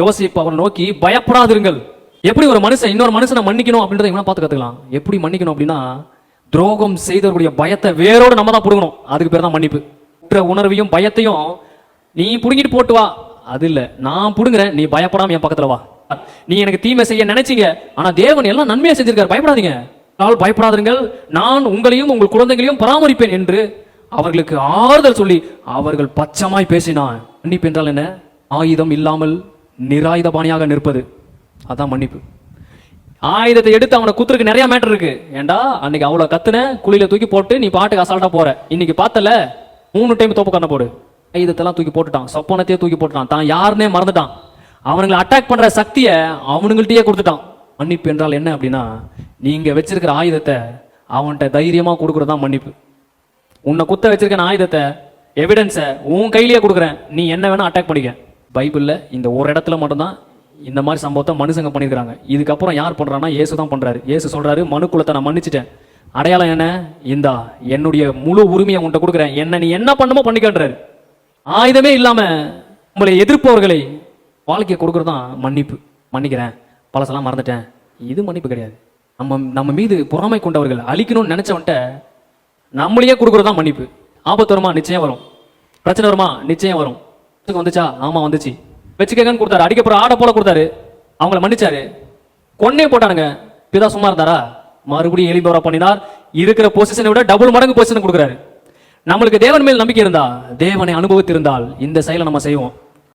யோசிப்பு அவரை நோக்கி பயப்படாதிருங்கள். எப்படி ஒரு மனுஷன் இன்னொரு மனுஷனை மன்னிக்கணும் அப்படின்றத இவனா பார்த்து கத்துக்கலாம். எப்படி மன்னிக்கணும் அப்படின்னா துரோகம் செய்தவருடைய பயத்தை வேரோடு நம்ம தான் பிடுங்கணும். அதுக்கு பேர் தான் மன்னிப்பு. குற்ற உணர்வையும் பயத்தையும் நீ பிடுங்கிட்டு போட்டு வா. அது இல்ல. நான் பிடுங்குறேன். நீ பயப்படாம என் பக்கத்துல வா. நீ எனக்கு தீமை செய்ய நினைச்சீங்க. ஆனா தேவன் எல்லாம் நன்மையா செஞ்சிருக்காரு. பயப்படாதீங்க. ஆனால் பயப்படாதீர்கள் நான் உங்களையும் உங்கள் குழந்தைகளையும் பராமரிப்பேன் என்று அவர்களுக்கு ஆறுதல் சொல்லி அவர்கள் பச்சமாய் பேசினான். மன்னிப்பு என்றால் என்ன? ஆயுதம் இல்லாமல் நிராயுதபாணியாக நிற்பது. அதான் மன்னிப்பு. ஆயுதத்தை எடுத்து அவனை குத்துருக்கு நிறைய மேட்டர் இருக்கு. ஏன்டா அன்னைக்கு அவ்வளோ கத்துன குழியில தூக்கி போட்டு நீ பாட்டுக்கு அசால்ட்டா போற. இன்னைக்கு பார்த்தல மூணு டைம் தோப்பு கண்ண போடு. ஆயுதத்தெல்லாம் தூக்கி போட்டுட்டான். சொப்பனத்தையே தூக்கி போட்டுட்டான். தான் யாருன்னே மறந்துட்டான். அவனுங்களை அட்டாக் பண்ற சக்தியை அவனுங்கள்ட்டயே கொடுத்துட்டான். மன்னிப்பு என்றால் என்ன அப்படின்னா நீங்க வச்சிருக்கிற ஆயுதத்தை அவன்கிட்ட தைரியமா கொடுக்கறது தான் மன்னிப்பு. உன்னை குத்த வச்சிருக்க ஆயுதத்தை எவிடன்ஸை உன் கையிலேயே கொடுக்குறேன். நீ என்ன வேணா அட்டாக் பண்ணிக்க. பைபிளில் இந்த ஒரு இடத்துல மட்டும்தான் இந்த மாதிரி சம்பவத்தை மனுஷங்க பண்ணியிருக்கிறாங்க. இதுக்கப்புறம் யார் பண்ணுறான்னா ஏசு தான் பண்ணுறாரு ஏசு சொல்கிறாரு மனு குலத்தை நான் மன்னிச்சிட்டேன். அடையாளம் என்ன? இந்தா என்னுடைய முழு உரிமையை உன்கிட்ட கொடுக்குறேன். என்ன நீ என்ன பண்ணுமோ பண்ணிக்கன்றாரு. ஆயுதமே இல்லாமல் உங்களை எதிர்ப்பவர்களை வாழ்க்கையை கொடுக்குறது தான் மன்னிப்பு. மன்னிக்கிறேன். பழசெல்லாம் மறந்துட்டேன். இது மன்னிப்பு கிடையாது. நம்ம நம்ம மீது பொறாமை கொண்டவர்கள் அழிக்கணும்னு நினைச்சவன்ட்ட நம்மளையே கொடுக்கறது தான் மன்னிப்பு. ஆபத்து வருமா? நிச்சயம் வரும். பிரச்சனை வருமா? நிச்சயம் வரும். வந்துச்சா? ஆமா வந்துச்சு. வச்சுக்கங்கன்னு கொடுத்தாரு. அடிக்க ஆடை போல கொடுத்தாரு. அவங்கள மன்னிச்சாரு. கொன்னே போட்டானுங்க. பிதா சும்மா இருந்தாரா? மறுபடியும் எலிபவரா பண்ணினார். இருக்கிற பொசிஷனை விட டபுள் மடங்கு பொசிஷன் கொடுக்குறாரு. நம்மளுக்கு தேவன் மேல் நம்பிக்கை இருந்தா தேவனை அனுபவித்திருந்தால் இந்த செயலை நம்ம செய்வோம்.